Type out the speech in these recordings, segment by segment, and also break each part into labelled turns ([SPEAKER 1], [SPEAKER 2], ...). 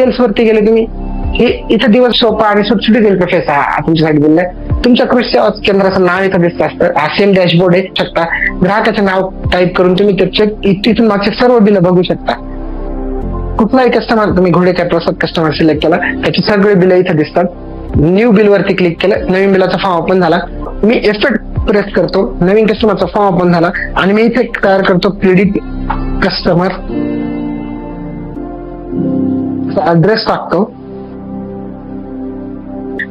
[SPEAKER 1] Cells वरती गेले तुम्ही? हे इथं दिवस सोपा आणि सुटसुटीत येईल प्रोसेस हा तुमच्यासाठी दिलाय तुमच्या कृषी सेवा केंद्राचं नाव इथं दिसत असतं. हा सेल डॅशबोर्ड आहे शकता. ग्राहकाचं नाव टाईप करून तुम्ही त्याचे तिथून मागचे सर्व बिल बघू शकता. कुठलाही कस्टमर तुम्ही घोडे प्रसाद कस्टमर सिलेक्ट केला त्याची सगळे बिल इथं दिसतात. न्यू बिल वरती क्लिक केलं नवीन बिलाचा फॉर्म ओपन झाला. मी इफेक्ट प्रेस करतो नवीन कस्टमरचा फॉर्म ओपन झाला आणि मी इथे तयार करतो क्रेडिट कस्टमर ऍड्रेस टाकतो.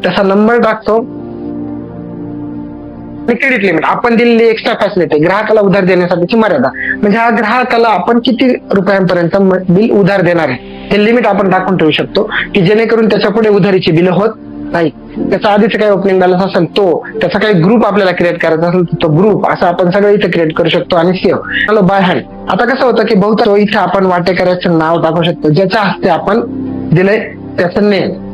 [SPEAKER 1] त्याचा नंबर टाकतो. क्रेडिट लिमिट आपण दिलेली एक्स्ट्रा फॅसिलिटी ग्राहकाला उधार देण्यासाठीची मर्यादा म्हणजे हा ग्राहकाला आपण किती रुपयांपर्यंत बिल उधार देणार आहे? हे लिमिट आपण टाकून ठेवू शकतो की जेणेकरून त्याच्या पुढे उधारीची बिल होत नाही. त्याचा आधीच काही ओपनिंग बॅलन्स असेल तो त्याचा काही ग्रुप आपल्याला क्रिएट करायचा असेल तर तो ग्रुप असं आपण सगळं इथे क्रिएट करू शकतो. आणि सेव्ह हॅलो बाय हँड आता कसं होतं की बहुत तो इथे आपण वाटेकऱ्याचं नाव टाकू शकतो. ज्याच्या हस्ते आपण दिले त्याचं नेम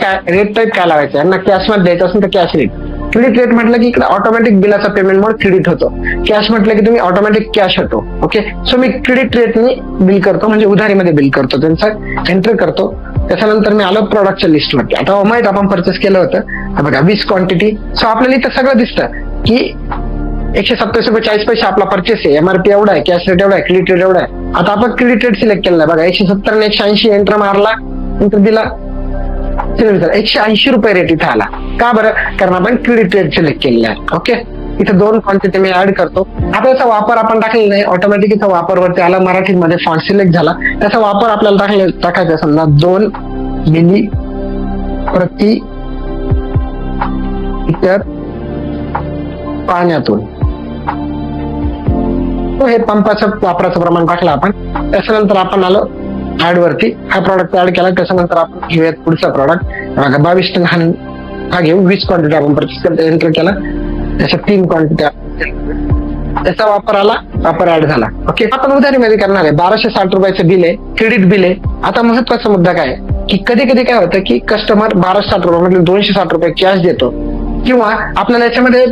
[SPEAKER 1] काय रेट टाईप काय लावायचं? यांना कॅशमध्ये द्यायचं असेल तर कॅश रेट क्रेडिट रेट म्हटलं की इकडे ऑटोमॅटिक बिलाचा पेमेंट मोड क्रेडिट होतो. कॅश म्हटलं की तुम्ही ऑटोमॅटिक कॅश होतो. ओके सो मी क्रेडिट रेटने बिल करतो म्हणजे उधारीमध्ये बिल करतो. त्यांचा एंटर करतो. त्याच्यानंतर मी आलो प्रोडक्टच्या लिस्टवरती आता हो, माहीत आपण परचेस केलं होतं. बघा वीस क्वांटिटी सो आपल्याला इथं सगळं दिसतं की एकशे सत्तावीस रुपये चाळीस पैसे आपला परचेस आहे. एमआरपी एवढा आहे कॅश रेट एवढा आहे क्रेडिट रेट एवढा आहे. आता आपण क्रेडिट रेट सिलेक्ट केलेला आहे बघा एकशे सत्तर आणि एकशे ऐंशी एंटर मारला नंतर दिला. एकशे ऐंशी रुपये रेट इथे आला. का बरं? कारण आपण क्रेडिट रेट सिलेक्ट केलेला आहे ओके इथे दोन क्वांटिटी मी ऍड करतो. आता याचा वापर आपण टाकलेला नाही. ऑटोमॅटिक इथं वापर वरती आला. मराठीमध्ये फॉन्ट सिलेक्ट झाला. त्याचा वापर आपल्याला टाकले टाकायचा समजा दोन मिली प्रति लिटर पाण्यातून. तो हे पंपाचं वापराचं प्रमाण टाकलं आपण. त्याच्यानंतर आपण आलो ऍड वरती हा प्रॉडक्ट ऍड केला. त्याच्यानंतर आपण घेऊयात पुढचा प्रॉडक्ट बावीस टन हा हा घेऊ वीस क्वांटिटी आपण परचेस करतो एंटर केला. त्याच्या तीन क्वांटिटी त्याचा वापर आला वापर ऍड झाला. ओके आपण उधारीमध्ये करणार आहे. बाराशे साठ रुपयाचं बिल आहे क्रेडिट बिल आहे. आता महत्त्वाचा मुद्दा काय की कधी कधी काय होतं की कस्टमर बाराशे साठ रुपये म्हणजे दोनशे साठ रुपये कॅश देतो. किंवा आपल्याला याच्यामध्ये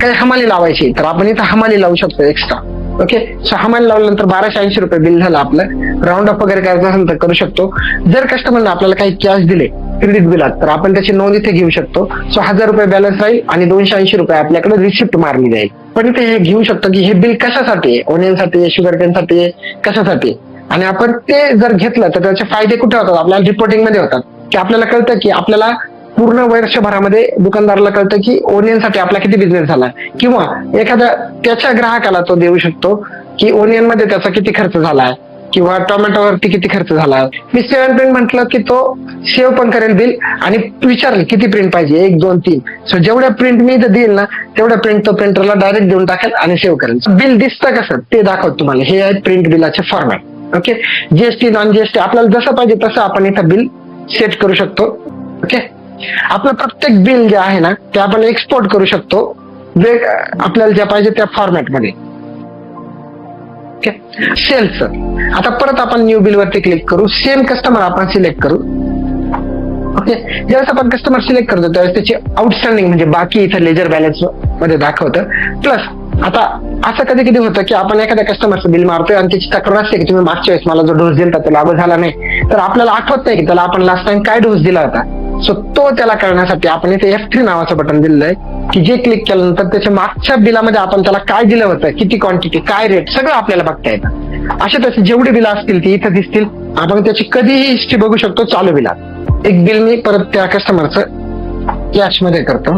[SPEAKER 1] काही हमाली लावायची तर आपण इथं हमाली लावू शकतो एक्स्ट्रा ओके सहा महिने लावल्यानंतर बाराशे ऐंशी रुपये बिल झालं आपलं. राऊंड अप वगैरे करायचं असेल तर करू शकतो. जर कस्टमरने आपल्याला काही कॅश दिले क्रेडिट बिलात तर आपण त्याची नोंद इथे घेऊ शकतो. सो हजार रुपये बॅलन्स राहील आणि दोनशे ऐंशी रुपये आपल्याकडे रिसिप्ट मारली जाईल. पण इथे हे घेऊ शकतो की हे बिल कशासाठी आहे? ओनियनसाठी आहे शुगर केन साठी आहे कशासाठी आणि आपण ते जर घेतलं तर त्याचे फायदे कुठे होतात? आपल्याला रिपोर्टिंगमध्ये होतात. की आपल्याला कळतं की आपल्याला पूर्ण वर्षभरामध्ये दुकानदाराला कळतं की ओनियनसाठी आपला किती बिझनेस झाला. किंवा एखाद्या त्याच्या ग्राहकाला तो देऊ शकतो की ओनियनमध्ये त्याचा किती खर्च झालाय किंवा टोमॅटोवरती किती खर्च झाला मी सेवन प्रिंट म्हटलं की तो सेव्ह पण करेल बिल आणि विचारेल किती प्रिंट पाहिजे एक दोन तीन. सो जेवढ्या प्रिंट मी इथं देईल ना तेवढ्या प्रिंट तो प्रिंटरला डायरेक्ट देऊन टाकेल आणि सेव्ह करेल. बिल दिसतं कसं? ते दाखवत तुम्हाला. हे आहे प्रिंट बिलाचे format okay GST non GST आपल्याला जसं पाहिजे तसं आपण इथं बिल सेट करू शकतो. ओके आपलं प्रत्येक बिल जे आहे ना ते आपण एक्सपोर्ट करू शकतो. वेग आपल्याला ज्या पाहिजे त्या फॉर्मॅटमध्ये सेल्स आता परत आपण न्यू बिल वरती क्लिक करू. सेम कस्टमर आपण सिलेक्ट करू. ओके ज्यावेळेस आपण कस्टमर सिलेक्ट करतो त्यावेळेस त्याची आउटस्टँडिंग म्हणजे बाकी इथं लेजर बॅलन्समध्ये दाखवतं. प्लस आता असं कधी कधी होतं की आपण एखाद्या कस्टमरचं बिल मारतोय आणि त्याची तक्रार असते की तुम्ही मागच्या वेळेस मला जो डोस दिला तो लागू झाला नाही. तर आपल्याला आठवत नाही की त्याला आपण लास्ट टाइम काय डोस दिला होता. सो तो त्याला करण्यासाठी आपण इथे एफ थ्री नावाचं बटन दिलेलं आहे की जे क्लिक केल्यानंतर त्याच्या मागच्या बिलामध्ये आपण त्याला काय दिलं होतं किती क्वांटिटी काय रेट सगळं आपल्याला बघता येतं. असे तसे जेवढे बिलं असतील ती इथं दिसतील. आपण त्याची कधीही हिस्ट्री बघू शकतो चालू बिलात एक बिल मी परत त्या कस्टमरचं कॅशमध्ये करतो.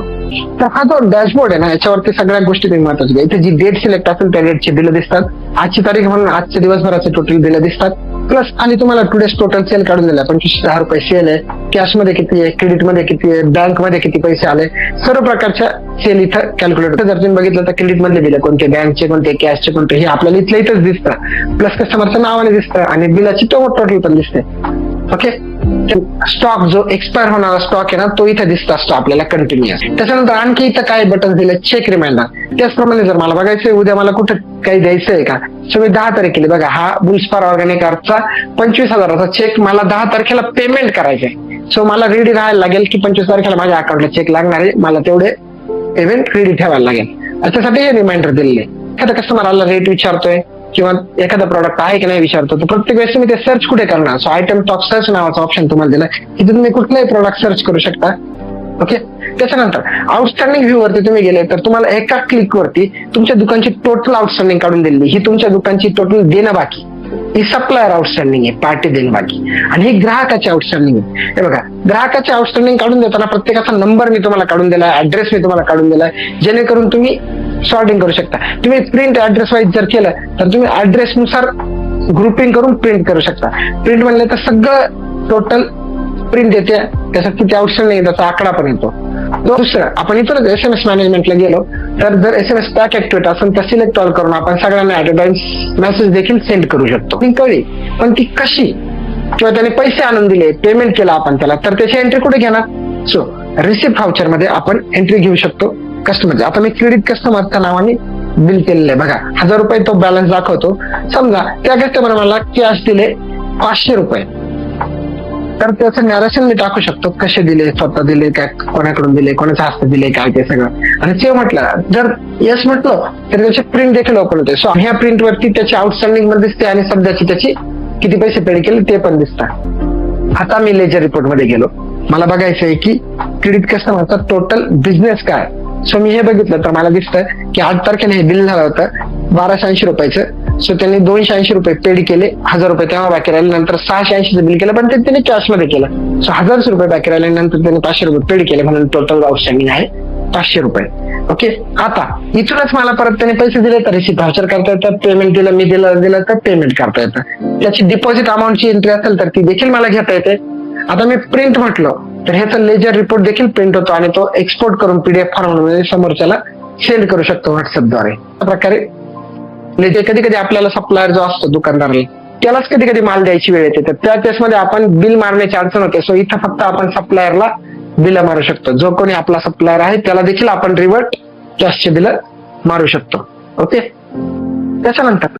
[SPEAKER 1] तर हा जो डॅशबोर्ड आहे ना याच्यावरती सगळ्या गोष्टी तुम्ही महत्त्वाच्या इथे जी डेट सिलेक्ट असेल त्या डेटची बिलं दिसतात. आजची तारीख म्हणून आजच्या दिवसभराचे टोटल बिलं दिसतात. प्लस आणि तुम्हाला टुडेस टोटल सेल काढून दिला पंचवीस दहा रुपये सेल आहे. कॅशमध्ये किती आहे क्रेडिटमध्ये किती आहे बँकमध्ये किती पैसे आले सर्व प्रकारच्या सेल इथं कॅल्क्युलेट जर तुम्ही बघितलं तर क्रेडिट मधले बिल कोणते बँकचे कोणते कॅशचे कोणते हे आपल्याला इथलं इथंच दिसतं. प्लस कस्टमरचं नावाने दिसतं आणि बिलाची टोटल पण दिसते. ओके स्टॉक जो एक्सपायर होणारा स्टॉक आहे ना तो इथे दिसत असतो आपल्याला कंटिन्युअस त्याच्यानंतर आणखी इथं काय बटन दिले चेक रिमाइंडर त्याचप्रमाणे जर मला बघायचंय उद्या मला कुठं काही द्यायचंय का? सो मी दहा तारखेला बघा हा बुल्सपार ऑर्गॅनिक आर्टचा पंचवीस हजाराचा चेक मला दहा तारखेला पेमेंट करायचंय. सो मला रेडी राहायला लागेल की पंचवीस तारखेला माझ्या अकाउंटला चेक लागणार आहे. मला तेवढे इव्हेंट रेडी ठेवायला लागेल. त्याच्यासाठी हे रिमाइंडर दिलेले एखादा कस्टमर आला रेट विचारतोय किंवा एखादा प्रॉडक्ट आहे की नाही विचारतो तर प्रत्येक वेळेस तुम्ही ते सर्च कुठे करणार? सो आयटम टॉप सर्च नावाचा ऑप्शन तुम्हाला दिला की तुम्ही कुठलाही प्रॉडक्ट सर्च करू शकता. ओके त्याच्यानंतर आउटस्टँडिंग व्ह्यू वरती तुम्ही गेले तर तुम्हाला एका क्लिक वरती तुमच्या दुकानची टोटल आउटस्टँडिंग काढून दिली ही तुमच्या दुकानची टोटल देणं बाकी. ही सप्लायर आउटस्टँडिंग आहे पार्टी देणबाकी आणि ही ग्राहकाची आउटस्टँडिंग आहे. हे बघा ग्राहकाची आउटस्टँडिंग काढून देताना प्रत्येकाचा नंबर मी तुम्हाला काढून दिलाय ऍड्रेस मी तुम्हाला काढून दिलाय जेणेकरून तुम्ही सॉर्टिंग करू शकता. तुम्ही प्रिंट ऍड्रेस वाईज जर केलं तर तुम्ही ऍड्रेसनुसार ग्रुपिंग करून प्रिंट करू शकता. प्रिंट म्हणलं तर सगळं टोटल प्रिंट येते त्याचा किती आउटस्टँडिंग त्याचा आकडा पण येतो. दुसरं आपण इतर एस एम एस मॅनेजमेंटला गेलो तर जर S M S pack activate असेल तर सिलेक्ट ऑल करून आपण सगळ्यांना ऍडव्हान्स मेसेज देखील सेंड करू शकतो. ती कळली पण ती कशी? किंवा त्याने पैसे आणून दिले पेमेंट केलं आपण त्याला तर त्याची एंट्री कुठे घेणार? सो रिसिप्ट व्हाउचरमध्ये आपण एंट्री घेऊ शकतो कस्टमरची आता मी क्रेडिट कस्टमरच्या नावाने बिल केलेलं आहे. बघा हजार रुपये तो बॅलन्स दाखवतो. समजा त्या कस्टमर मला कॅश दिले पाचशे रुपये. तर त्याचं नॅरेशन मी टाकू शकतो. कसे दिले स्वतः दिले काय कोणाकडून दिले कोणाचं हस्त दिले काय ते सगळं. आणि ते म्हटलं जर यस म्हटलं तर त्याचे प्रिंट देखील ओपन होते. सो ह्या प्रिंट वरती त्याची आउटस्टँडिंगमध्ये दिसते आणि सध्याची त्याची किती पैसे पेड केले ते पण दिसतात आता मी लेजर रिपोर्टमध्ये गेलो. मला बघायचं आहे की क्रेडिट कस्टमरचा टोटल बिझनेस काय? सो मी हे बघितलं तर मला दिसतं की आठ तारखेला हे बिल झालं होतं. बाराशे ऐंशी रुपयाचं. सो त्यांनी दोनशे ऐंशी रुपये पेड केले हजार रुपये तेव्हा बाकी राहिले नंतर सहाशे ऐंशीचं बिल केलं पण ते त्यांनी कॅशमध्ये केलं. सो हजारशे रुपये बाकी राहिले नंतर त्यांनी पाचशे रुपये पेड केले म्हणून टोटल आउटस्टँडिंग आहे पाचशे रुपये. ओके आता इथूनच मला परत त्याने पैसे दिले तर रिसिप्ट व्हाउचर करता येतात पेमेंट दिलं मी दिलं दिलं तर पेमेंट करता येतं. त्याची डिपॉझिट अमाऊंटची एंट्री असेल तर ती देखील मला घेता येते. आता मी प्रिंट म्हटलं तर ह्याचा लेजर रिपोर्ट देखील प्रिंट होतो आणि तो एक्सपोर्ट करून पीडीएफ फॉर्म समोरच्याला सेंड करू शकतो व्हॉट्सअपद्वारे अशा प्रकारे म्हणजे कधी कधी आपल्याला सप्लायर जो असतो दुकानदाराला त्यालाच कधी कधी माल द्यायची वेळ येते. तर त्या केसमध्ये आपण बिल मारण्याची अडचण होते. सो इथं फक्त आपण सप्लायरला बिल मारू शकतो. जो कोणी आपला सप्लायर आहे त्याला देखील आपण रिवर्ट कॅशचे बिल मारू शकतो. ओके त्याच्यानंतर